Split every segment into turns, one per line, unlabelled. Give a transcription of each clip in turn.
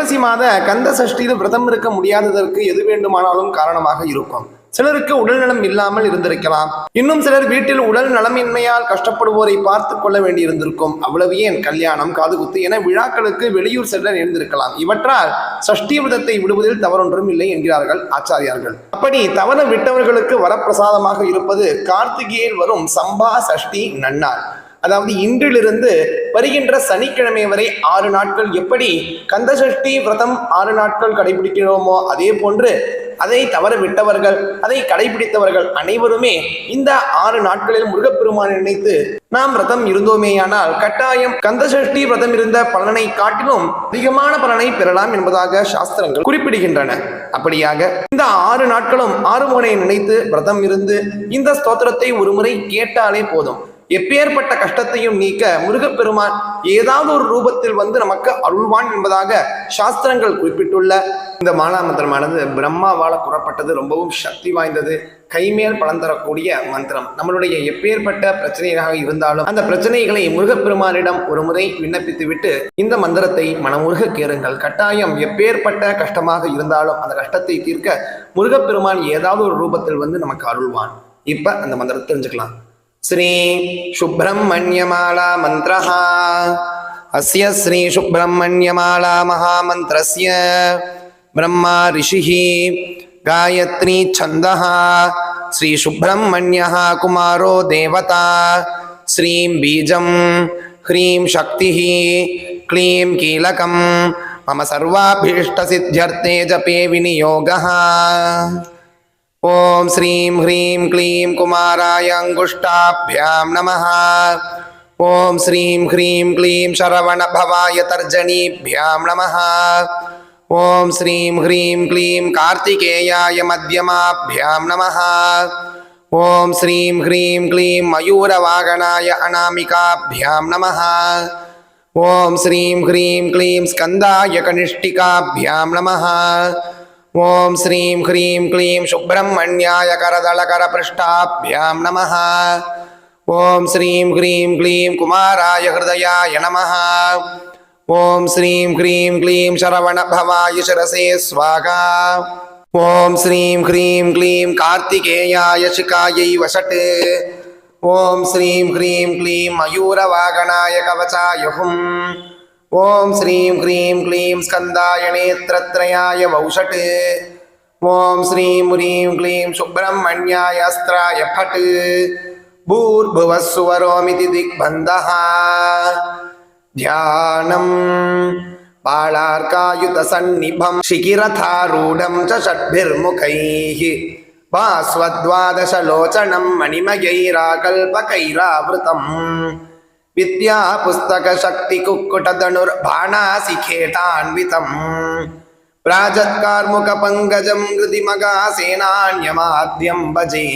ஐப்பசி மாத கந்த சஷ்டியில் விரதம் இருக்க முடியாததற்கு எது வேண்டுமானாலும் காரணமாக இருக்கும். சிலருக்கு உடல்நலம் இல்லாமல் இருந்திருக்கலாம். இன்னும் சிலர் வீட்டில் உடல் நலமின்மையால் கஷ்டப்படுவோரை பார்த்து கொள்ள வேண்டியிருந்திருக்கும். அவ்வளவு ஏன்? கல்யாணம் காதுகுத்து என விழாக்களுக்கு வெளியூர் செல்ல நேர்ந்திருக்கலாம். இவற்றால் சஷ்டி விரதத்தை விடுவதில் தவறொன்றும் இல்லை என்கிறார்கள் ஆச்சாரியார்கள். அப்படி தவற விட்டவர்களுக்கு வரப்பிரசாதமாக இருப்பது கார்த்திகையில் வரும் சம்பா சஷ்டி நன்னாள். அதாவது இன்றிலிருந்து வருகின்ற சனிக்கிழமை வரை ஆறு நாட்கள் எப்படி கந்தசஷ்டி விரதம் ஆறு நாட்கள் கடைபிடிக்கிறோமோ அதே போன்று அதை தவற விட்டவர்கள் அதை கடைபிடித்தவர்கள் அனைவருமே இந்த ஆறு நாட்களில் முருகப்பெருமானை நினைத்து நாம் விரதம் இருந்தோமேயானால் கட்டாயம் கந்தசஷ்டி விரதம் இருந்த பலனை காட்டிலும் அதிகமான பலனை பெறலாம் என்பதாக சாஸ்திரங்கள் குறிப்பிடுகின்றன. அப்படியாக இந்த ஆறு நாட்களும் ஆறு முறை நினைத்து விரதம் இருந்து இந்த ஸ்தோத்திரத்தை ஒருமுறை கேட்டாலே போதும். எப்பேற்பட்ட கஷ்டத்தையும் நீக்க முருகப்பெருமான் ஏதாவது ஒரு ரூபத்தில் வந்து நமக்கு அருள்வான் என்பதாக சாஸ்திரங்கள் குறிப்பிட்டுள்ள இந்த மாலா மந்திரமானது பிரம்மாவால் கூறப்பட்டது ரொம்பவும் சக்தி வாய்ந்தது கைமேல் பலன் தரக்கூடிய மந்திரம். நம்மளுடைய எப்பேற்பட்ட பிரச்சனையாக இருந்தாலும் அந்த பிரச்சனைகளை முருகப்பெருமானிடம் ஒரு முறை விண்ணப்பித்து விட்டு இந்த மந்திரத்தை மனமுருக கேளுங்கள். கட்டாயம் எப்பேற்பட்ட கஷ்டமாக இருந்தாலும் அந்த கஷ்டத்தை தீர்க்க முருகப்பெருமான் ஏதாவது ஒரு ரூபத்தில் வந்து நமக்கு அருள்வான். இப்ப அந்த மந்திரத்தை தெரிஞ்சுக்கலாம். శ్రీ సుబ్రహ్మణ్యమాళా మంత్ర అస్య శ్రీ సుబ్రహ్మణ్యమాళా మహామంత్రస్య బ్రహ్మా ఋషి గాయత్రీ ఛంద శ్రీ సుబ్రహ్మణ్య కుమారో దేవత శ్రీం బీజం హ్రీం శక్తి క్లీం కీలకం మమ సర్వాభీష్ట జపే వినియోగ ॐ श्रीं ह्रीं क्लीं कुमाराय अङ्गुष्ठाभ्यां नमः। ॐ श्रीं ह्रीं क्लीं शरवणभवाय तर्जनीभ्यां नमः। ॐ श्रीं ह्रीं क्लीं कार्तिकेयाय मध्यमाभ्यां नमः। ॐ श्रीं ह्रीं क्लीं मयूरवागणाय अनामिकाभ्यां नमः। ॐ श्रीं ह्रीं क्लीं स्कन्दाय कनिष्ठिकाभ्यां नमः ॐ श्रीं ह्रीं क्लीं सुब्रह्मण्याय करदलकरपृष्ठाभ्यां नमः। ॐ श्रीं ह्रीं क्लीं कुमाराय हृदयाय नमः। ॐ श्रीं ह्रीं क्लीं शरवणभवाय शिरसे स्वाहा। ॐ श्रीं ह्रीं क्लीं कार्तिकेयाय शिखायै वषट्। ॐ श्रीं ह्रीं क्लीं मयूरवागणाय कवचाय हुम् ஓம் ஸ்ரீம் ஹ்ரீம் க்ளீம் ஸ்கந்தாய நேத்திரத்ரயாய வௌஷட் ஓம் ஸ்ரீம் ஹ்ரீம் க்ளீம் சுப்பிரமணியாய அஸ்திராய பட் பூர்புவஸ்வரோமிதி திக்பந்தா தியானம் பாளார்காயுதசன்னிபம் சிகிரதாரூடம் ச ஷட்பிர்முகைः. பாஸ்வத்வாதசலோச்சனம் மணிமயைராகல்பகைராவృతం విద్యా పుస్తక శక్తి కుక్కుటనుర్బాణాసిఖేటాన్వితం ప్రాజత్కార్ముక పంకజం హృదిమగా సేనాన్యమాద్యం భజే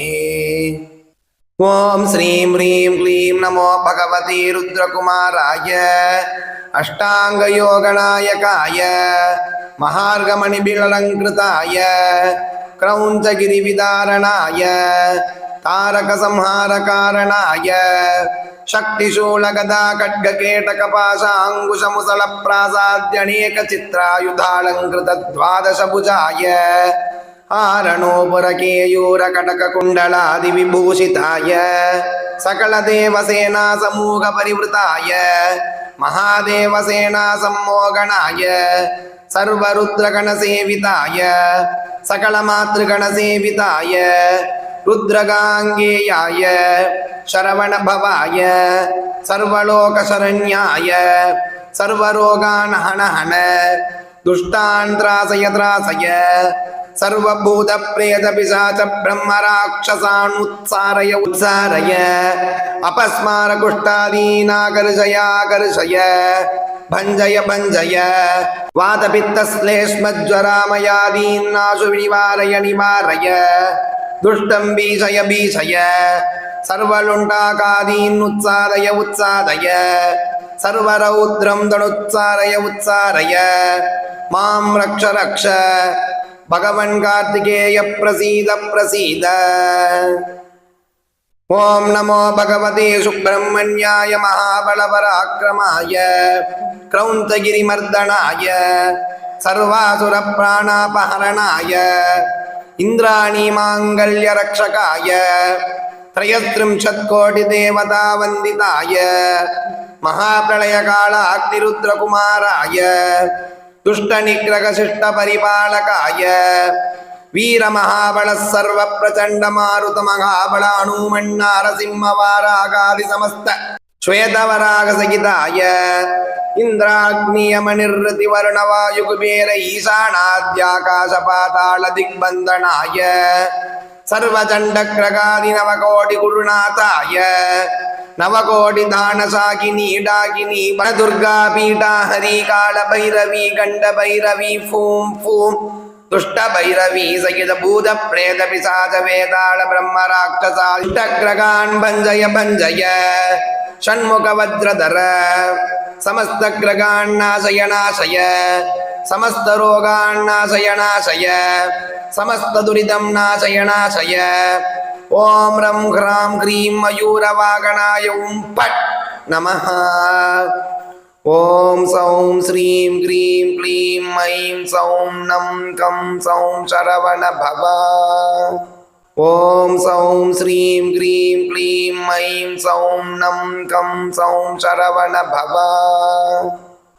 ఓం శ్రీం హ్రీం క్లీం నమో భగవతి రుద్రకుమారాయ అష్టాంగయోగనాయకాయ మహార్గమణిబిళలంకృతాయ క్రౌంచగిరివిదారణాయ तारकसंहारकारणाय शक्तिशूलगदा खड्गकेटकपाशाङ्कुशमुसलप्रासाद्यनेकचित्रायुधालङ्कृतद्वादशभुजाय आरणोपुरकेयूरकटककुण्डलादिविभूषिताय ருத்ரகாங்கேயாய சரவணபவாய சர்வலோகசரண்யாய சர்வரோகான் ஹன ஹன துஷ்டான் திராசய திராசய சர்வபூத பிரேத பிசாச பிரம்மராட்சசான் உத்சாரய உத்சாரய அபஸ்மார குஷ்டாதீனாகர்ஷயாகர்ஷய பஞ்சய பஞ்சய வாதபித்தஸ்லேஷ்மஜ்வராமயாதீன்னாசு நிவாரய நிவாரய துஷ்டம் பீசய பீசய சர்வலுண்டாகாதீன் உற்சாதய உற்சாதய சர்வரௌத்ரம் தனுச்சாரய உற்சாரய மாம் ரக்ஷ ரக்ஷ பகவன் கார்த்திகேய பிரசீத பிரசீத ஓம் நமோ பகவதே சுப்பிரமணியாய மகாபலபராக்கிரமாய கிரௌந்தகிரிமர்தனாய சர்வாசுரப்பிராணாபஹரணாய இந்திராணி மாங்கல்ய ரக்ஷகாய त्रयस्त्रिंशत्कोटि देवता वन्दिताय महाप्रलयकाल अग्निरुद्रकुमाराय दुष्टनिग्रहशिष्टपरिपालकाय वीरमहाबलः सर्वप्रचण्डमारुतमहाबलाणुमण्णारसिंहवारागादिसमस्त श्वेतवरागसहिताय இந்திராக்னியமனிர்ரதி வருணவாயுகுபேர ஈசானாத்யாகாசபாதாள திக்பந்தனாய சர்வதண்டக்ரகாதி நவகோடி குருநாதாய நவகோடி தானசாகினி டாகினி பரதுர்கா பீடா ஹரி கால பைரவி கண்ட பைரவி ஃபூம் ஃபூம் துஷ்ட பைரவி சகித பூத பிரேத பிசாத வேதாள பிரம்ம ராட்சசாஷ்டக்ரகான் பஞ்சய பஞ்சய ஷண்முக வஜ்ரதர समस्तरोगान्नाशय नाशय समस्तदुरितं नाशय नाशय ॐ रं ह्रां क्रीं मयूरवागणाय उं फट् नमः ॐ सौं श्रीं क्रीं क्लीं ऐं सौं नं कं सौं ஓம் சௌம் ஸ்ரீம் க்ரீம் க்ளீம் ஐம் சௌம் நம் கம் சௌம் சரவண பவா.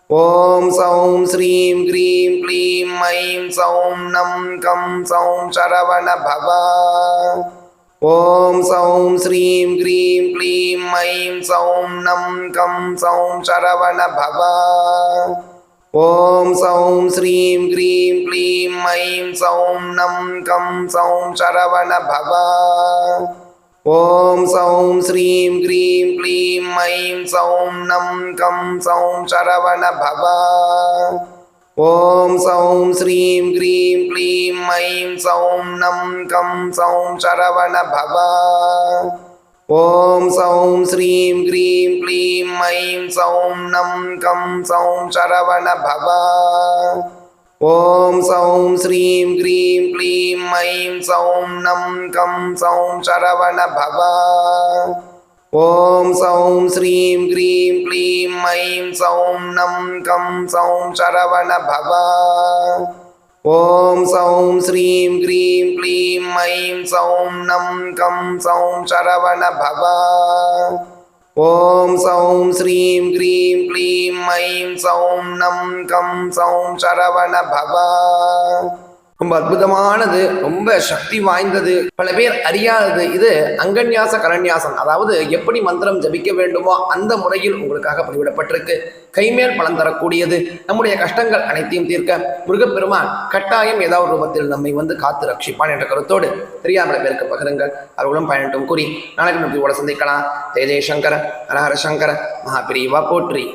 ஓம் சௌம் ஸ்ரீம் க்ரீம் க்ளீம் ஐம் சௌம் நம் கம் சௌம் சரவண பவா. ஓம் சௌம் ஸ்ரீம் க்ரீம் க்ளீம் ஐம் சௌம் நம் கம் சௌம் சரவண பவா. ஓம் சௌம் ஸ்ரீம் க்ரீம் க்ளீம் ஐம் சௌம் நம் கம் சௌம் சரவண பவா. ஓம் சௌம் ஸ்ரீம் க்ரீம் க்ளீம் ஐம் சௌம் நம் கம் சௌம் சரவண பவா. ஓம் சௌம் ஸ்ரீம் க்ரீம் க்ளீம் ஐம் சௌம் நம் கம் சௌம் சரவண பவா. ஓம் சௌம் ஸ்ரீம் க்ரீம் க்ளீம் ஐம் சௌம் நம் கம் சௌம் சரவண பவா. ஓம் சௌம் ஸ்ரீம் க்ரீம் க்ளீம் ஐம் சௌம் நம் கம் சௌம் சரவண பவா. ஓம் சௌம் ஸ்ரீம் க்ரீம் க்ளீம் ஐம் சௌம் நம் கம் சௌம் சரவண பவா. ॐ सौं श्रीं क्रीं क्लीं ऐं सौं नं कं सौं शरवणभव ॐ सौं श्रीं क्रीं क्लीं ऐं सौं नं कं सौं शरवणभव ரொம்ப அற்புதமானது ரொம்ப சக்தி வாய்ந்தது பல பேர் அறியாதது இது அங்கன்யாச கரண்யாசம் அதாவது எப்படி மந்திரம் ஜபிக்க வேண்டுமோ அந்த முறையில் உங்களுக்காக பதிவிடப்பட்டிருக்கு. கைமேல் பலன் தரக்கூடியது. நம்முடைய கஷ்டங்கள் அனைத்தையும் தீர்க்க முருகப்பெருமான் கட்டாயம் ஏதாவது ரூபத்தில் நம்மை வந்து காத்து ரட்சிப்பான் என்ற கருத்தோடு தெரியாமல் பேருக்கு பகிருங்கள். அவர்களும் பயனட்டும் கூறி நாளைக்கு நம்பி கூட சந்திக்கலாம். ஜெய ஜெயசங்கர ஹரஹர சங்கர மகாபிரிவா போற்றி.